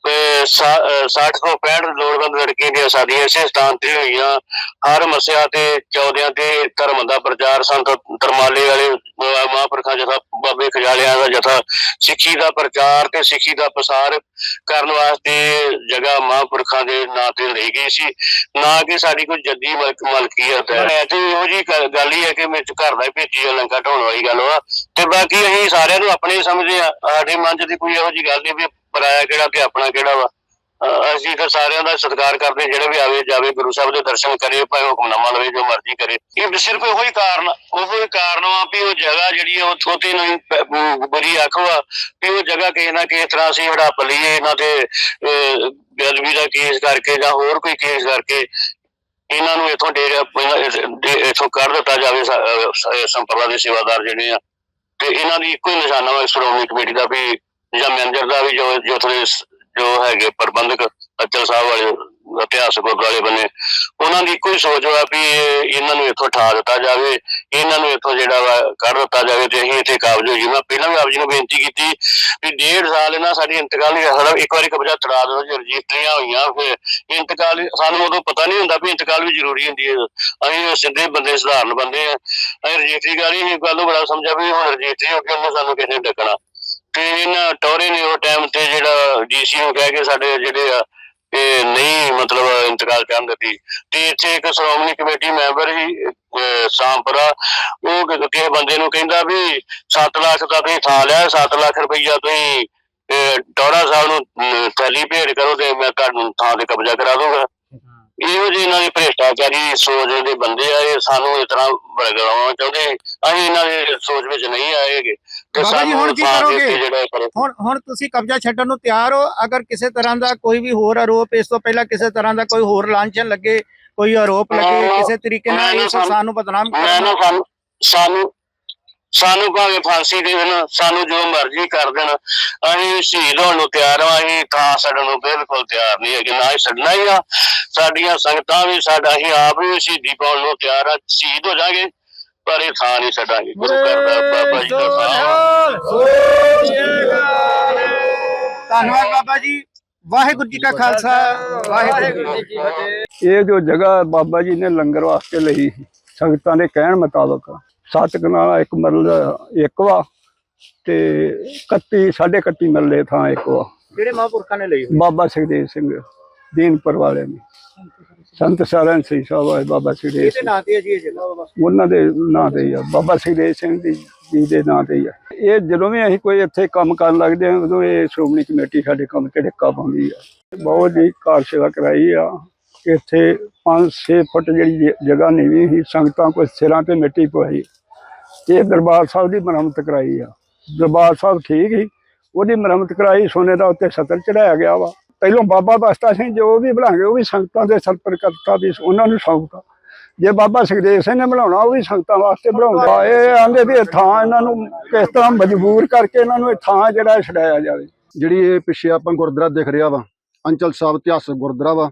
60 ਤੋਂ 65 ਲੋੜਵੰਦ ਲੜਕੀਆਂ ਦੀਆਂ ਸ਼ਾਦੀਆਂ ਇਸੇ ਸਥਾਨ ਤੇ ਹੋਈਆਂ। ਹਰ ਮਸਿਆ ਤੇ ਚੌਦਿਆਂ ਤੇ ਧਰਮ ਦਾ ਪ੍ਰਚਾਰ ਸੰਤ ਤਰਮਾਲੇ ਵਾਲੇ ਮਹਾਂਪੁਰਖਾਂ ਜਥਾ, ਬਾਬੇ ਖਜਾਲਿਆਂ ਦਾ ਜਥਾ, ਸਿੱਖੀ ਦਾ ਪ੍ਰਚਾਰ ਤੇ ਸਿੱਖੀ ਦਾ ਪ੍ਰਸਾਰ ਕਰਨ ਵਾਸਤੇ ਜਗ੍ਹਾ ਮਹਾਂਪੁਰਖਾਂ ਦੇ ਨਾਂ ਤੇ ਲਈ ਗਈ ਸੀ। ਨਾ ਕਿ ਸਾਡੀ ਕੋਈ ਜੱਦੀ ਮਲਕ, ਮਲਕੀਅਤ ਹੈ। ਇਹ ਤੇ ਇਹੋ ਜੀ ਗੱਲ ਹੀ ਹੈ ਕਿ ਮੇਰੇ ਘਰ ਦਾ ਭੇਜੀ ਲੰਕਾ ਢਾਉਣ ਵਾਲੀ ਗੱਲ ਵਾ। ਤੇ ਬਾਕੀ ਅਸੀਂ ਸਾਰਿਆਂ ਨੂੰ ਆਪਣੇ ਸਮਝਦੇ ਆ ਸਾਡੇ ਮਨ 'ਚ ਦੀ ਕੋਈ ਇਹੋ ਜੀ ਗੱਲ ਨਹੀਂ ਵੀ ਪਰਾਇਆ ਕਿਹੜਾ ਤੇ ਆਪਣਾ ਕਿਹੜਾ ਵਾ। ਅਸੀਂ ਤਾਂ ਸਾਰਿਆਂ ਦਾ ਸਤਿਕਾਰ ਕਰਦੇ ਜਿਹੜੇ ਵੀ ਆਵੇ ਜਾਵੇ ਗੁਰੂ ਸਾਹਿਬ ਦੇ ਦਰਸ਼ਨ ਕਰੇ ਭਾਵੇਂ ਹੁਕਮਨਾਮਾ ਲਵੇ ਜੋ ਮਰਜ਼ੀ ਕਰੇ। ਇਹ ਸਿਰਫ ਇਹੋ ਹੀ ਕਾਰਨ ਉਹੋ ਹੀ ਕਾਰਨ ਵਾ ਵੀ ਉਹ ਜਗ੍ਹਾ ਜਿਹੜੀ ਉਹ ਛੋਟੀ ਨੂੰ ਬੁਰੀ ਆਖ ਵਾ ਵੀ ਉਹ ਜਗ੍ਹਾ ਕਿਸੇ ਨਾ ਕਿਸੇ ਤਰ੍ਹਾਂ ਅਸੀਂ ਹੜੱਪ ਲਈਏ ਇਹਨਾਂ ਤੇ ਅਹ, ਬੇਅਦਬੀ ਦਾ ਕੇਸ ਕਰਕੇ ਜਾਂ ਹੋਰ ਕੋਈ ਕੇਸ ਕਰਕੇ ਇਹਨਾਂ ਨੂੰ ਇਥੋਂ ਡੇਰਾ ਇਥੋਂ ਕੱਢ ਦਿੱਤਾ ਜਾਵੇ ਸ- ਸੰਪਰਦਾ ਦੇ ਸੇਵਾਦਾਰ ਜਿਹੜੇ ਆ। ਤੇ ਇਹਨਾਂ ਦੀ ਇੱਕੋ ਹੀ ਨਿਸ਼ਾਨਾ ਵਾ ਸ਼੍ਰੋਮਣੀ ਕਮੇਟੀ ਦਾ ਵੀ ਜਾਂ ਮੈਨੇਜਰ ਦਾ ਵੀ ਜੋ ਜੋ ਥੋੜੇ ਜੋ ਹੈਗੇ ਪ੍ਰਬੰਧਕ ਅਚਲ ਸਾਹਿਬ ਵਾਲੇ ਇਤਿਹਾਸਕ ਗੁਰਦੁਆਰੇ ਬਣੇ, ਉਹਨਾਂ ਦੀ ਇੱਕੋ ਸੋਚ ਵਾ ਵੀ ਇਹਨਾਂ ਨੂੰ ਇੱਥੋਂ ਠਾ ਦਿੱਤਾ ਜਾਵੇ, ਇਹਨਾਂ ਨੂੰ ਇੱਥੋਂ ਜਿਹੜਾ ਵਾ ਕੱਢ ਦਿੱਤਾ ਜਾਵੇ ਤੇ ਅਸੀਂ ਇੱਥੇ ਕਾਬਜ ਹੋ ਜੀ ਮੈਂ ਪਹਿਲਾਂ ਵੀ ਆਪ ਜੀ ਨੂੰ ਬੇਨਤੀ ਕੀਤੀ ਵੀ ਡੇਢ ਸਾਲ ਇਹਨਾਂ ਸਾਡੀ ਇੰਤਕਾਲ ਨਹੀਂ ਸਾਡਾ ਇੱਕ ਵਾਰੀ ਕਬਜ਼ਾ ਤੜਾ ਦਿਓ ਜੇ ਰਜਿਸਟਰੀਆਂ ਹੋਈਆਂ, ਫਿਰ ਇੰਤਕਾਲ ਸਾਨੂੰ ਉਦੋਂ ਪਤਾ ਨਹੀਂ ਹੁੰਦਾ ਵੀ ਇੰਤਕਾਲ ਵੀ ਜ਼ਰੂਰੀ ਹੁੰਦੀ ਹੈ। ਅਸੀਂ ਸਿੱਧੇ ਬੰਦੇ, ਸਧਾਰਨ ਬੰਦੇ ਆ। ਅਸੀਂ ਰਜਿਸਟਰੀ ਕਰੀ ਇਹ ਗੱਲ ਬੜਾ ਸਮਝਿਆ ਵੀ ਹੁਣ ਰਜਿਸਟਰੀ ਹੋ ਕੇ ਉਹਨੂੰ ਸਾਨੂੰ ਕਿਸੇ ਨੇ ਡੱਕਣਾ। ਇਹਨਾਂ ਟੋਰੇ ਨੇ ਉਹ ਟਾਈਮ ਤੇ ਜਿਹੜਾ ਡੀਸੀ ਨੂੰ ਕਹਿ ਕੇ ਸਾਡੇ ਜਿਹੜੇ ਆ, ਇਹ ਨਹੀਂ ਮਤਲਬ ਇੰਤਕਾਲ ਕਰਨ ਦਿੱਤੀ। ਤੇ ਇੱਥੇ ਇੱਕ ਸ਼੍ਰੋਮਣੀ ਕਮੇਟੀ ਮੈਂਬਰ ਹੀ ਸਾਂਪਰਾ, ਉਹ ਕਿਸੇ ਬੰਦੇ ਨੂੰ ਕਹਿੰਦਾ ਵੀ 7 ਲੱਖ ਦਾ ਤੁਸੀਂ ਥਾਂ ਲਿਆ 7 ਲੱਖ ਰੁਪਈਆ ਤੁਸੀਂ ਟੋਰਾ ਸਾਹਿਬ ਨੂੰ ਥੈਲੀ ਭੇਟ ਕਰੋ ਤੇ ਮੈਂ ਤੁਹਾਨੂੰ ਥਾਂ ਤੇ ਕਬਜ਼ਾ ਕਰਾ ਦੂੰਗਾ। ਇਹੋ ਜਿਹੇ ਇਹਨਾਂ ਦੀ ਭ੍ਰਿਸ਼ਟਾਚਾਰੀ ਸੋਚ ਦੇ ਬੰਦੇ ਆ, ਇਹ ਸਾਨੂੰ ਇਸ ਤਰ੍ਹਾਂ ਬੜਗਾਉਣਾ ਚਾਹੁੰਦੇ। ਅਸੀਂ ਇਹਨਾਂ ਦੇ ਸੋਚ ਵਿੱਚ ਨਹੀਂ ਆਏਗੇ। ਬਾਬਾ ਜੀ, ਹੁਣ ਕੀ ਕਰੋਗੇ? ਹੁਣ ਹੁਣ ਤੁਸੀਂ ਕਬਜ਼ਾ ਛੱਡਣ ਨੂੰ ਤਿਆਰ ਹੋ। ਅਗਰ ਕਿਸੇ ਤਰ੍ਹਾਂ ਦਾ ਕੋਈ ਵੀ ਹੋਰ ਆਰੋਪ ਇਸ ਤੋਂ ਪਹਿਲਾਂ ਕਿਸੇ ਤਰ੍ਹਾਂ ਦਾ ਕੋਈ ਹੋਰ ਲਾਂਛਨ ਲੱਗੇ ਕੋਈ ਆਰੋਪ ਲੱਗੇ ਕਿਸੇ ਤਰੀਕੇ ਨਾਲ ਇਸ ਸਾਨੂੰ- ਬਦਨਾਮ ਕਰਨਾ। ਸਾਨੂੰ ਸਾਨੂੰ ਭਾਵੇਂ ਫਾਂਸੀ ਦੇ ਦੇਣ ਸਾਨੂੰ ਜੋ ਮਰਜ਼ੀ ਕਰ ਦੇਣ ਅਸੀਂ ਸ਼ਹੀਦ ਹੋਣ ਨੂੰ ਤਿਆਰ ਹਾਂ ਅਸੀਂ ਥਾਂ ਛੱਡਣ ਨੂੰ ਬਿਲਕੁਲ ਤਿਆਰ ਨਹੀਂ ਹੈਗੇ ਨਾ ਹੀ ਛੱਡਣਾ ਹੀ ਆ। ਸਾਡੀਆਂ ਸੰਗਤਾਂ ਵੀ ਸਾਡਾ ਅਸੀਂ ਆਪ ਵੀ ਸ਼ਹੀਦੀ ਪਾਉਣ ਨੂੰ ਤਿਆਰ ਆ ਸ਼ਹੀਦ ਹੋ ਜਾਾਂਗੇ। ਪਰ ਇਹ ਥਾਂ ਨਹੀਂ ਛੱਡਾਂਗੇ ਗੁਰੂ ਘਰ ਦਾ ਬਾਬਾ ਜੀ ਦਾ ਥਾਂ ਧੰਨਵਾਦ ਬਾਬਾ ਜੀ। ਵਾਹਿਗੁਰੂ ਜੀ ਕਾ ਖਾਲਸਾ ਵਾਹਿਗੁਰੂ ਜੀ ਕੀ ਫਤਿਹ। ਇਹ ਜੋ ਜਗ੍ਹਾ ਬਾਬਾ ਜੀ ਨੇ ਲੰਗਰ ਵਾਸਤੇ ਲਈ ਸੀ, ਸੰਗਤਾਂ ਦੇ ਕਹਿਣ ਮੁਤਾਬਕ ਸੱਤ ਕਨਾਲਾ ਇੱਕ ਮਰਲ ਇੱਕ ਵਾ ਤੇ 31 ਸਾਢੇ 31 ਮਰਲੇ ਥਾਂ ਇੱਕ ਵਾ। ਕਿਹੜੇ ਮਹਾਂਪੁਰਖਾਂ ਨੇ ਲਈ ਹੋਈ? ਬਾਬਾ ਸੁਖਦੇਵ ਸਿੰਘ ਦੀਨਪੁਰ ਵਾਲੇ ਨੇ। ਸੰਤ ਸਾਰਨ ਸਿੰਘ ਸਾਹਿਬ ਆਏ ਬਾਬਾ ਸੁਖਦੇਵ ਇਹਦੇ ਸਿੰਘ। ਨਾਂ ਤੇ ਹੈ ਜੀ ਇਹ ਜਗ੍ਹਾ ਉਹਨਾਂ ਦੇ ਨਾਂ ਤੇ ਹੀ ਆ ਬਾਬਾ ਸੁਖਦੇਵ ਸਿੰਘ ਦੀ ਜੀ ਦੇ ਨਾਂ ਤੇ ਹੀ ਆ। ਇਹ ਜਦੋਂ ਵੀ ਅਸੀਂ ਕੋਈ ਇੱਥੇ ਕੰਮ ਕਰਨ ਲੱਗਦੇ ਹਾਂ ਉਦੋਂ ਇਹ ਸ਼੍ਰੋਮਣੀ ਕਮੇਟੀ ਸਾਡੇ ਕੰਮ ਤੇ ਡਿੱਕਾ ਪਾਉਂਦੀ ਆ। ਬਹੁਤ ਹੀ ਕਾਰ ਸੇਵਾ ਕਰਾਈ ਆ। ਇੱਥੇ 5-6 ਫੁੱਟ ਜਿਹੜੀ ਜਗ੍ਹਾ ਨੀਵੀਂ ਸੀ ਸੰਗਤਾਂ ਕੋਈ ਸਿਰਾਂ ਤੇ ਮਿੱਟੀ ਪਵਾਈ। ਇਹ ਦਰਬਾਰ ਸਾਹਿਬ ਦੀ ਮੁਰੰਮਤ ਕਰਾਈ ਆ। ਦਰਬਾਰ ਸਾਹਿਬ ਠੀਕ ਹੀ ਉਹਦੀ ਮੁਰੰਮਤ ਕਰਾਈ ਸੋਨੇ ਦਾ ਉੱਤੇ ਸਤਰ ਚੜਾਇਆ ਗਿਆ ਵਾ। ਪਹਿਲੋਂ ਬਾਬਾ ਬਸਤਾ ਸਿੰਘ ਜੋ ਵੀ ਬਣਾਗੇ ਉਹ ਵੀ ਸੰਗਤਾਂ ਦੇ ਸਰਪਰ ਕਰਤਾ ਵੀ ਉਹਨਾਂ ਨੂੰ ਸ਼ੌਕ ਆ ਜੇ ਬਾਬਾ ਸੁਖਦੇਵ ਸਿੰਘ ਨੇ ਬਣਾਉਣਾ ਉਹ ਵੀ ਸੰਗਤਾਂ ਵਾਸਤੇ ਬਣਾਉਂਦਾ। ਇਹ ਆਂਦੇ ਵੀ ਥਾਂ ਇਹਨਾਂ ਨੂੰ ਕਿਸ ਤਰ੍ਹਾਂ ਮਜਬੂਰ ਕਰਕੇ ਇਹਨਾਂ ਨੂੰ ਇਹ ਥਾਂ ਜਿਹੜਾ ਛਡਾਇਆ ਜਾਵੇ। ਜਿਹੜੀ ਇਹ ਪਿੱਛੇ ਆਪਾਂ ਗੁਰਦੁਆਰਾ ਦਿਖ ਰਿਹਾ ਵਾ ਅੰਚਲ ਸਾਹਿਬ ਇਤਿਹਾਸਕ ਗੁਰਦੁਆਰਾ ਵਾ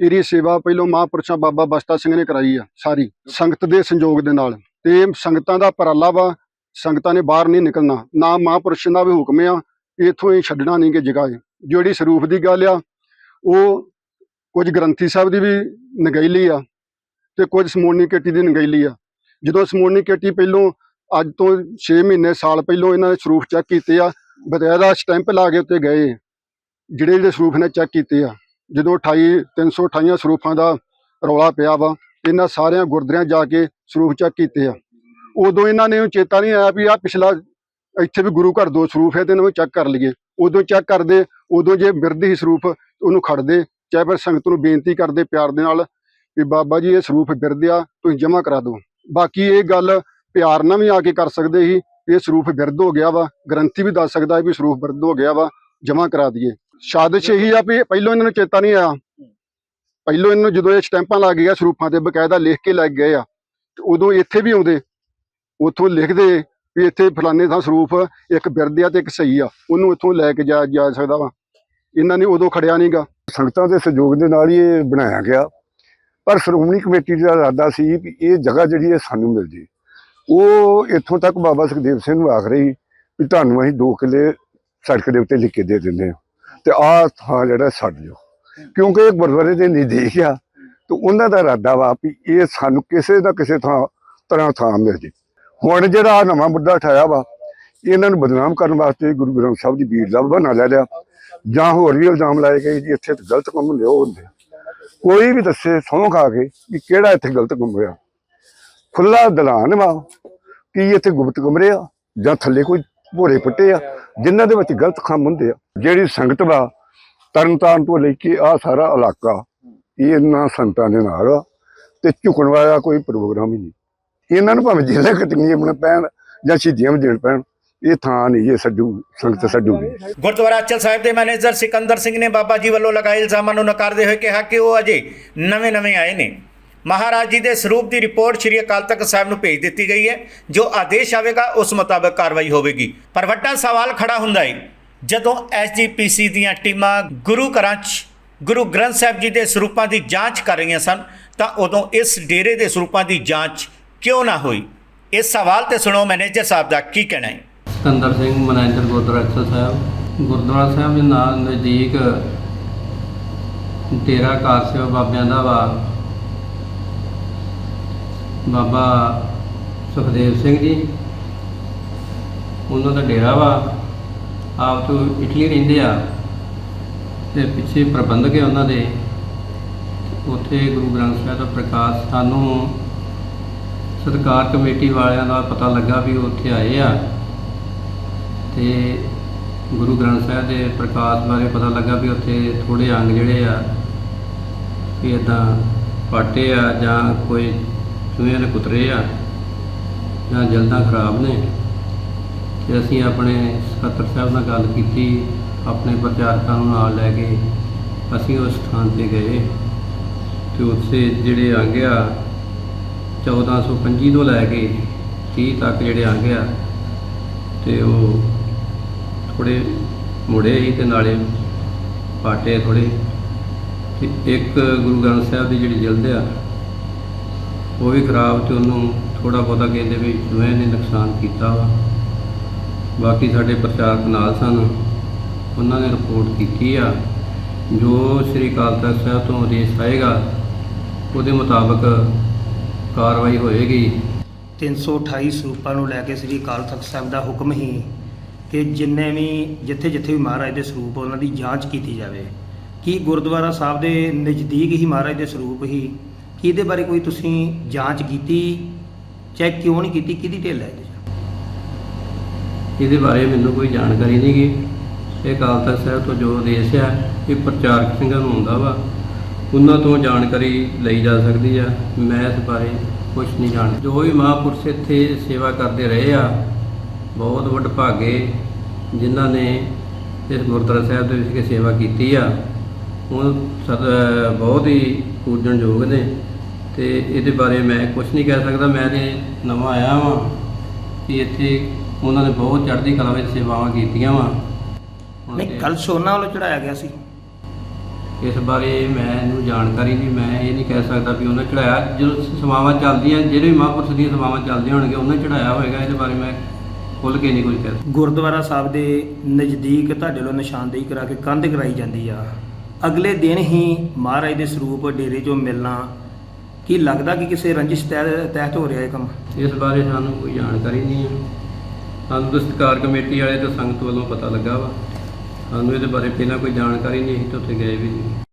ਇਹਦੀ ਸੇਵਾ ਪਹਿਲੋਂ ਮਹਾਂਪੁਰਸ਼ਾਂ ਬਾਬਾ ਬਸਤਾ ਸਿੰਘ ਨੇ ਕਰਾਈ ਆ ਸਾਰੀ ਸੰਗਤ ਦੇ ਸੰਯੋਗ ਦੇ ਨਾਲ। ਤੇ ਸੰਗਤਾਂ ਦਾ ਪਰਾਲਾ ਵਾ ਸੰਗਤਾਂ ਨੇ ਬਾਹਰ ਨਹੀਂ ਨਿਕਲਣਾ ਨਾ ਮਹਾਂਪੁਰਸ਼ਾਂ ਦਾ ਵੀ ਹੁਕਮ ਆ ਇਥੋਂ ਹੀ ਛੱਡਣਾ ਨਹੀਂ ਕਿ ਜਗ੍ਹਾ ਹੈ ਜਿਹੜੀ ਸਰੂਪ ਦੀ ਗੱਲ ਆ, ਉਹ ਕੁਝ ਗ੍ਰੰਥੀ ਸਾਹਿਬ ਦੀ ਵੀ ਨਗੈਲੀ ਆ ਤੇ ਕੁਝ ਸਮੋਨੀ ਕੇਟੀ ਦੀ ਨਗੈਲੀ ਆ। ਜਦੋਂ ਸਮੋਨੀ ਕੇਟੀ ਪਹਿਲੋਂ ਅੱਜ ਤੋਂ 6 ਮਹੀਨੇ, ਸਾਲ ਪਹਿਲੋਂ ਇਹਨਾਂ ਨੇ ਸਰੂਪ ਚੈੱਕ ਕੀਤੇ ਆ, ਬਕਾਇਦਾ ਸਟੈਂਪ ਲਾ ਕੇ ਉੱਤੇ ਗਏ, ਜਿਹੜੇ ਜਿਹੜੇ ਸਰੂਪ ਨੇ ਚੈੱਕ ਕੀਤੇ ਆ। ਜਦੋਂ 28 328 ਸਰੂਪਾਂ ਦਾ ਰੌਲਾ ਪਿਆ ਵਾ, ਇਹਨਾਂ ਸਾਰਿਆਂ ਗੁਰਦਰਿਆਂ ਜਾ ਕੇ ਸਰੂਪ ਚੈੱਕ ਕੀਤੇ ਆ। ਉਦੋਂ ਇਹਨਾਂ ਨੇ ਚੇਤਾ ਨਹੀਂ ਆਇਆ ਵੀ ਆ ਪਿਛਲਾ ਇੱਥੇ ਵੀ ਗੁਰੂ ਘਰ ਦੋ ਸਰੂਪ ਹੈ, ਤੇ ਇਹਨਾਂ ਨੂੰ ਚੈੱਕ ਕਰ ਲਈਏ। ਉਦੋਂ ਚੈੱਕ ਕਰਦੇ, ਉਦੋਂ ਜੇ ਬਿਰਧ ਹੀ ਸਰੂਪ ਉਹਨੂੰ ਖੜਦੇ, ਚਾਹੇ ਫਿਰ ਸੰਗਤ ਨੂੰ ਬੇਨਤੀ ਕਰਦੇ ਪਿਆਰ ਦੇ ਨਾਲ ਵੀ ਬਾਬਾ ਜੀ ਇਹ ਸਰੂਪ ਬਿਰਧ ਆ, ਤੁਸੀਂ ਜਮ੍ਹਾਂ ਕਰਾ ਦਿਓ। ਬਾਕੀ ਇਹ ਗੱਲ ਪਿਆਰ ਨਾਲ ਵੀ ਆ ਕੇ ਕਰ ਸਕਦੇ ਸੀ, ਇਹ ਸਰੂਪ ਬਿਰਦ ਹੋ ਗਿਆ ਵਾ ਗਰੰਟੀ ਵੀ ਦੱਸ ਸਕਦਾ ਵੀ ਸਰੂਪ ਬਿਰਦ ਹੋ ਗਿਆ ਵਾ, ਜਮ੍ਹਾਂ ਕਰਾ ਦਈਏ। ਸਾਜ਼ਿਸ਼ ਇਹੀ ਆ ਵੀ ਪਹਿਲੋਂ ਇਹਨਾਂ ਨੂੰ ਚੇਤਾ ਨਹੀਂ ਆਇਆ। ਪਹਿਲੋਂ ਇਹਨਾਂ ਨੂੰ ਜਦੋਂ ਇਹ ਸਟੈਂਪਾਂ ਲੱਗ ਗਿਆ ਸਰੂਪਾਂ ਤੇ ਬਕਾਇਦਾ ਲਿਖ ਕੇ ਲੱਗ ਗਏ ਆ ਉਦੋਂ ਇੱਥੇ ਵੀ ਆਉਂਦੇ, ਉੱਥੋਂ ਲਿਖਦੇ ਵੀ ਇੱਥੇ ਫਲਾਣੇ ਥਾਂ ਸਰੂਪ ਇੱਕ ਬਿਰਧ ਆ ਤੇ ਇੱਕ ਸਹੀ ਆ, ਉਹਨੂੰ ਇੱਥੋਂ ਲੈ ਕੇ ਜਾ ਜਾ ਸਕਦਾ ਵਾ। ਇਹਨਾਂ ਨੇ ਉਦੋਂ ਖੜਿਆ ਨਹੀਂਗਾ ਸੰਗਤਾਂ ਦੇ ਸਹਿਯੋਗ ਦੇ ਨਾਲ ਹੀ ਇਹ ਬਣਾਇਆ ਗਿਆ। ਪਰ ਸ਼੍ਰੋਮਣੀ ਕਮੇਟੀ ਦਾ ਇਰਾਦਾ ਸੀ ਵੀ ਇਹ ਜਗ੍ਹਾ ਜਿਹੜੀ ਹੈ ਸਾਨੂੰ ਮਿਲ ਜੇ। ਉਹ ਇੱਥੋਂ ਤੱਕ ਬਾਬਾ ਸੁਖਦੇਵ ਸਿੰਘ ਨੂੰ ਆਖ ਰਹੀ ਵੀ ਤੁਹਾਨੂੰ ਅਸੀਂ ਦੋ ਕਿੱਲੇ ਸੜਕ ਦੇ ਉੱਤੇ ਲਿਖ ਕੇ ਦੇ ਦਿੰਦੇ ਹਾਂ। ਤੇ ਆਹ ਥਾਂ ਜਿਹੜਾ ਛੱਡ ਜਾਓ ਕਿਉਂਕਿ ਇਹ ਗੁਰਦੁਆਰੇ ਦੇ ਨਜ਼ਦੀਕ ਆ, ਤੇ ਉਹਨਾਂ ਦਾ ਇਰਾਦਾ ਵਾ ਵੀ ਇਹ ਸਾਨੂੰ ਕਿਸੇ ਨਾ ਕਿਸੇ ਥਾਂ, ਤਰ੍ਹਾਂ ਥਾਂ ਮਿਲ ਜੇ। ਹੁਣ ਜਿਹੜਾ ਆਹ ਨਵਾਂ ਮੁੱਦਾ ਉਠਾਇਆ ਵਾ, ਇਹਨਾਂ ਨੂੰ ਬਦਨਾਮ ਕਰਨ ਵਾਸਤੇ ਗੁਰੂ ਗ੍ਰੰਥ ਸਾਹਿਬ ਦੀ ਬੀੜ ਦਾ ਬਹਾਨਾ ਲੈ ਲਿਆ, ਜਾਂ ਹੋਰ ਵੀ ਇਲਜ਼ਾਮ ਲਾਏ ਗਏ ਜੀ, ਇੱਥੇ ਗਲਤ ਕੰਮ ਹੁੰਦੇ, ਉਹ ਹੁੰਦੇ ਕੋਈ ਵੀ ਦੱਸੇ, ਸਹੁੰ ਖਾ ਕੇ ਕਿ ਕਿਹੜਾ ਇੱਥੇ ਗਲਤ ਕੰਮ ਹੋਇਆ। ਖੁੱਲਾ ਦਲਾਨ ਵਾ ਕੀ ਇੱਥੇ ਗੁਪਤ ਕਮਰੇ ਆ, ਜਾਂ ਥੱਲੇ ਕੋਈ ਭੋਰੇ ਪੁੱਟੇ ਆ, ਜਿਨ੍ਹਾਂ ਦੇ ਵਿੱਚ ਗਲਤ ਕੰਮ ਹੁੰਦੇ ਆ। ਜਿਹੜੀ ਸੰਗਤ ਵਾ, ਤਰਨਤਾਰਨ ਤੋਂ ਲੈ ਕੇ ਆ ਸਾਰਾ ਇਲਾਕਾ, ਇਹ ਇਹਨਾਂ ਸੰਤਾਂ ਦੇ ਨਾਲ ਆ, ਤੇ ਝੁਕਣ ਵਾਲਾ ਕੋਈ ਪ੍ਰੋਗਰਾਮ ਹੀ ਨਹੀਂ। ਇਹਨਾਂ ਨੂੰ ਭਾਵੇਂ ਜੇਲ੍ਹਾਂ ਕੱਟਣੀਆਂ ਬਣ ਪੈਣ ਜਾਂ ਸ਼ਹੀਦੀਆਂ ਦੇਣ ਪੈਣ, ਇਹ ਥਾਂ ਨਹੀਂ ਇਹ ਛੱਡੂ ਸੰਗਤ ਛੱਡੂਗੀ ਗੁਰਦੁਆਰਾ ਅਚਲ ਸਾਹਿਬ ਦੇ ਮੈਨੇਜਰ ਸਿਕੰਦਰ ਸਿੰਘ ਨੇ ਬਾਬਾ ਜੀ ਵੱਲੋਂ ਲਗਾਏ ਇਲਜ਼ਾਮਾਂ ਨੂੰ ਨਕਾਰਦੇ ਹੋਏ ਕਿਹਾ ਕਿ ਉਹ ਅਜੇ ਨਵੇਂ-ਨਵੇਂ ਆਏ ਨੇ। ਮਹਾਰਾਜ ਜੀ ਦੇ ਸਰੂਪ ਦੀ ਰਿਪੋਰਟ ਸ਼੍ਰੀ ਅਕਾਲ ਤਖਤ ਸਾਹਿਬ ਨੂੰ ਭੇਜ ਦਿੱਤੀ ਗਈ ਹੈ, ਜੋ ਆਦੇਸ਼ ਆਵੇਗਾ, ਉਸ ਮੁਤਾਬਕ ਕਾਰਵਾਈ ਹੋਵੇਗੀ। ਪਰ ਵੱਡਾ ਸਵਾਲ ਖੜਾ ਹੁੰਦਾ ਹੈ, ਜਦੋਂ ਐਸਜੀਪੀਸੀ ਦੀਆਂ ਟੀਮਾਂ ਗੁਰੂ ਘਰਾਂ 'ਚ, ਗੁਰੂ ਗ੍ਰੰਥ ਸਾਹਿਬ ਜੀ ਦੇ ਸਰੂਪਾਂ ਦੀ ਜਾਂਚ ਕਰ ਰਹੀਆਂ ਸਨ, ਤਾਂ ਉਦੋਂ ਇਸ ਡੇਰੇ ਦੇ ਸਰੂਪਾਂ ਦੀ ਜਾਂਚ ਕਿਉਂ ਨਾ ਹੋਈ? ਇਸ ਸਵਾਲ ਤੇ ਸੁਣੋ ਮੈਨੇਜਰ ਸਾਹਿਬ ਦਾ ਕੀ ਕਹਿਣਾ ਹੈ। ਸਿਕੰਦਰ ਸਿੰਘ, ਮੈਨੇਜਰ ਗੁਰਦੁਆਰਾ ਅਕਸਰ ਸਾਹਿਬ। ਗੁਰਦੁਆਰਾ ਸਾਹਿਬ ਦੇ ਨਾਲ ਨਜ਼ਦੀਕ ਡੇਰਾ ਕਾਸਿਓ ਬਾਬਿਆਂ ਦਾ ਵਾ ਬਾਬਾ ਸੁਖਦੇਵ ਸਿੰਘ ਜੀ, ਉਹਨਾਂ ਦਾ ਡੇਰਾ ਵਾ। ਆਪ ਤੋਂ ਇਟਲੀ ਰਹਿੰਦੇ ਆ ਤੇ ਪਿੱਛੇ ਪ੍ਰਬੰਧਕ ਹੈ ਉਹਨਾਂ ਦੇ। ਉੱਥੇ ਗੁਰੂ ਗ੍ਰੰਥ ਸਾਹਿਬ ਦਾ ਪ੍ਰਕਾਸ਼ ਸਾਨੂੰ ਸਤਕਾਰ ਕਮੇਟੀ ਵਾਲਿਆਂ ਦਾ ਪਤਾ ਲੱਗਾ ਵੀ ਉਹ ਉੱਥੇ ਆਏ ਆ। ਤੇ ਗੁਰੂ ਗ੍ਰੰਥ ਸਾਹਿਬ ਦੇ ਪ੍ਰਕਾਸ਼ ਬਾਰੇ ਪਤਾ ਲੱਗਾ ਵੀ ਉੱਥੇ ਥੋੜੇ ਅੰਗ ਜਿਹੜੇ ਆ, ਵੀ ਇਦਾਂ ਪਾਟੇ ਆ ਜਾਂ ਕੋਈ ਚੂਹੇ ਨੇ ਕੁਤਰੇ ਆ ਜਾਂ ਜਲਦਾਂ ਖਰਾਬ ਨੇ। ਤੇ ਅਸੀਂ ਆਪਣੇ ਸਕੱਤਰ ਸਾਹਿਬ ਨਾਲ ਗੱਲ ਕੀਤੀ, ਆਪਣੇ ਪ੍ਰਚਾਰਕਾਂ ਨੂੰ ਨਾਲ ਲੈ ਕੇ ਅਸੀਂ ਉਸ ਸਥਾਨ ਤੇ ਗਏ। ਤੇ ਉੱਥੇ ਜਿਹੜੇ ਅੰਗ ਆ 1425 ਤੋਂ ਲੈ ਕੇ 30 ਤੱਕ ਜਿਹੜੇ ਅੰਗ ਆ, ਤੇ ਉਹ ਥੋੜੇ ਮੁੜੇ ਹੀ ਤੇ ਨਾਲੇ ਪਾਟੇ ਥੋੜੇ ਤੇ ਇੱਕ ਗੁਰੂ ਗ੍ਰੰਥ ਸਾਹਿਬ ਦੀ ਜਿਹੜੀ ਜਲਦ ਆ, ਉਹ ਵੀ ਖਰਾਬ ਤੇ ਉਹਨੂੰ ਥੋੜਾ ਬਹੁਤਾ ਕਹਿੰਦੇ ਵੀ ਚੂਹੇ ਨੇ ਨੁਕਸਾਨ ਕੀਤਾ ਵਾ। ਬਾਕੀ ਸਾਡੇ ਪ੍ਰਚਾਰਕ ਨਾਲ ਸਨ, ਉਹਨਾਂ ਨੇ ਰਿਪੋਰਟ ਕੀਤੀ ਆ, ਜੋ ਸ੍ਰੀ ਅਕਾਲ ਤਖਤ ਸਾਹਿਬ ਤੋਂ ਆਦੇਸ਼ ਆਏਗਾ, ਉਹਦੇ ਮੁਤਾਬਕ ਕਾਰਵਾਈ ਹੋਏਗੀ। 328 ਸਰੂਪਾਂ ਨੂੰ ਲੈ ਕੇ ਸ੍ਰੀ ਅਕਾਲ ਤਖਤ ਸਾਹਿਬ ਦਾ ਹੁਕਮ ਹੀ ਕਿ ਜਿੰਨੇ ਵੀ ਜਿੱਥੇ ਜਿੱਥੇ ਵੀ ਮਹਾਰਾਜ ਦੇ ਸਰੂਪ ਉਹਨਾਂ ਦੀ ਜਾਂਚ ਕੀਤੀ ਜਾਵੇ। ਕੀ ਗੁਰਦੁਆਰਾ ਸਾਹਿਬ ਦੇ ਨਜ਼ਦੀਕ ਹੀ ਮਹਾਰਾਜ ਦੇ ਸਰੂਪ ਹੀ? ਕੀ ਇਹਦੇ ਬਾਰੇ ਕੋਈ ਤੁਸੀਂ ਜਾਂਚ ਕੀਤੀ? ਚੈੱਕ ਕਿਉਂ ਨਹੀਂ ਕੀਤੀ ਕਿਹਦੀ ਢਿੱਲ ਹੈ ਇਹਦੇ ਬਾਰੇ ਮੈਨੂੰ ਕੋਈ ਜਾਣਕਾਰੀ ਨਹੀਂ ਗੀ। ਇਹ ਅਕਾਲ ਤਖਤ ਸਾਹਿਬ ਤੋਂ ਜੋ ਆਦੇਸ਼ ਆ ਇਹ ਪ੍ਰਚਾਰਕ ਸਿੰਘਾਂ ਨੂੰ ਹੁੰਦਾ ਵਾ। ਉਹਨਾਂ ਤੋਂ ਜਾਣਕਾਰੀ ਲਈ ਜਾ ਸਕਦੀ ਆ। ਮੈਂ ਇਸ ਬਾਰੇ ਕੁਝ ਨਹੀਂ ਜਾਣ ਜੋ ਵੀ ਮਹਾਂਪੁਰਸ਼ ਇੱਥੇ ਸੇਵਾ ਕਰਦੇ ਰਹੇ ਆ ਬਹੁਤ ਵਡਭਾਗੇ ਜਿਨ੍ਹਾਂ ਨੇ ਇਸ ਗੁਰਦੁਆਰਾ ਸਾਹਿਬ ਦੇ ਵਿੱਚ ਸੇਵਾ ਕੀਤੀ ਆ ਉਹ ਬਹੁਤ ਹੀ ਪੂਜਣਯੋਗ ਨੇ। ਤੇ ਇਹਦੇ ਬਾਰੇ ਮੈਂ ਕੁਝ ਨਹੀਂ ਕਹਿ ਸਕਦਾ। ਮੈਂ ਤੇ ਨਵਾਂ ਆਇਆ ਵਾਂ ਕਿ ਇੱਥੇ ਉਹਨਾਂ ਨੇ ਬਹੁਤ ਚੜ੍ਹਦੀ ਕਲਾ ਵਿੱਚ ਸੇਵਾਵਾਂ ਕੀਤੀਆਂ ਵਾ। ਨਹੀਂ ਕੱਲ ਸੋਨਾ ਵੱਲੋਂ ਚੜਾਇਆ ਗਿਆ ਸੀ। ਇਸ ਬਾਰੇ ਮੈਨੂੰ ਜਾਣਕਾਰੀ ਨਹੀਂ ਮੈਂ ਇਹ ਨਹੀਂ ਕਹਿ ਸਕਦਾ ਵੀ ਉਹਨਾਂ ਚੜਾਇਆ। ਜਦੋਂ ਸਮਾਵਾਂ ਚੱਲਦੀਆਂ ਜਿਹੜੇ ਵੀ ਮਹਾਂਪੁਰਸ਼ ਦੀਆਂ ਸਮਾਵਾਂ ਚੱਲਦੀਆਂ ਹੋਣਗੀਆਂ ਉਹਨਾਂ ਚੜਾਇਆ ਹੋਏਗਾ ਇਹਦੇ ਬਾਰੇ ਮੈਂ ਖੁੱਲ੍ਹ ਕੇ ਨਹੀਂ ਕੁਝ ਕਹਿ ਸਕਦਾ। ਗੁਰਦੁਆਰਾ ਸਾਹਿਬ ਦੇ ਨਜ਼ਦੀਕ ਤੁਹਾਡੇ ਵੱਲੋਂ ਨਿਸ਼ਾਨਦੇਹੀ ਕਰਾ ਕੇ ਕੰਧ ਕਰਾਈ ਜਾਂਦੀ ਆ। ਅਗਲੇ ਦਿਨ ਹੀ ਮਹਾਰਾਜ ਦੇ ਸਰੂਪ ਡੇਰੇ 'ਚੋਂ ਮਿਲਣਾ। ਕੀ ਲੱਗਦਾ ਕਿ ਕਿਸੇ ਰੰਜਿਸ਼ ਤਹਿ- ਤਹਿਤ ਹੋ ਰਿਹਾ ਇਹ ਕੰਮ? ਇਸ ਬਾਰੇ ਸਾਨੂੰ ਕੋਈ ਜਾਣਕਾਰੀ ਨਹੀਂ ਹੈ। ਸਾਨੂੰ ਦਸਤਕਾਰ ਕਮੇਟੀ ਵਾਲੇ ਤੇ ਸੰਗਤ ਵੱਲੋਂ ਪਤਾ ਲੱਗਾ ਵਾ। ਸਾਨੂੰ ਇਹਦੇ ਬਾਰੇ ਪਹਿਲਾਂ ਕੋਈ ਜਾਣਕਾਰੀ ਨਹੀਂ ਅਸੀਂ ਤਾਂ ਉੱਥੇ ਗਏ ਵੀ ਨਹੀਂ